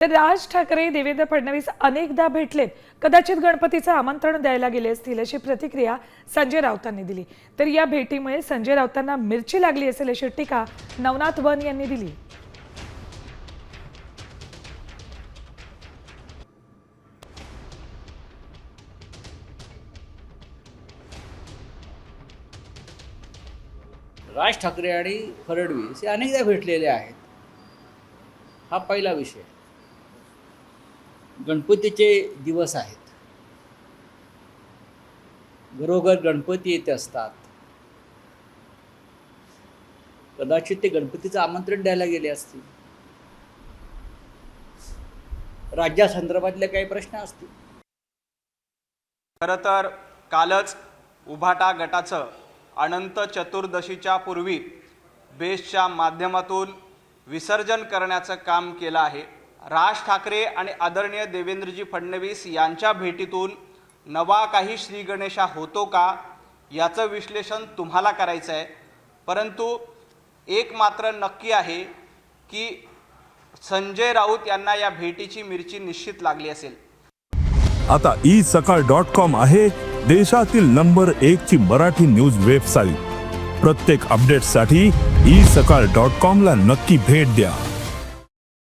तर राज ठाकरे देवेंद्र फडणवीस अनेकदा भेटलेत कदाचित गणपतीचं आमंत्रण द्यायला गेले असतील अशी प्रतिक्रिया संजय राऊतांनी दिली. तर या भेटीमुळे संजय राऊतांना मिरची लागली असेल अशी टीका नवनाथ वन यांनी दिली. राज ठाकरे आणि फडणवीस हे अनेकदा भेटलेले आहेत. हा पहिला विषय. गणपतीचे दिवस आहेत. घरोघर गणपती येत असतात. कदाचित ते गणपतीचं आमंत्रण द्यायला गेले असतील. राज्यासंदर्भातले काही प्रश्न असतील. खरं तर कालच उभाटा गटाचं अनंत चतुर्दशीच्या पूर्वी बेसच्या माध्यमातून विसर्जन करण्याचं काम केलं आहे. राज ठाकरे आणि आदरणीय देवेंद्रजी फडणवीस यांच्या भेटीतून नवा काही श्रीगणेशा होतो का याचं विश्लेषण तुम्हाला करायचं आहे. परंतु एक मात्र नक्की आहे की संजय राऊत यांना या भेटीची मिरची निश्चित लागली असेल. आता ई सकाळ डॉट कॉम आहे देशातील नंबर एक ची मराठी न्यूज वेबसाईट. प्रत्येक अपडेटसाठी ई सकाळ डॉट कॉम ला नक्की भेट द्या.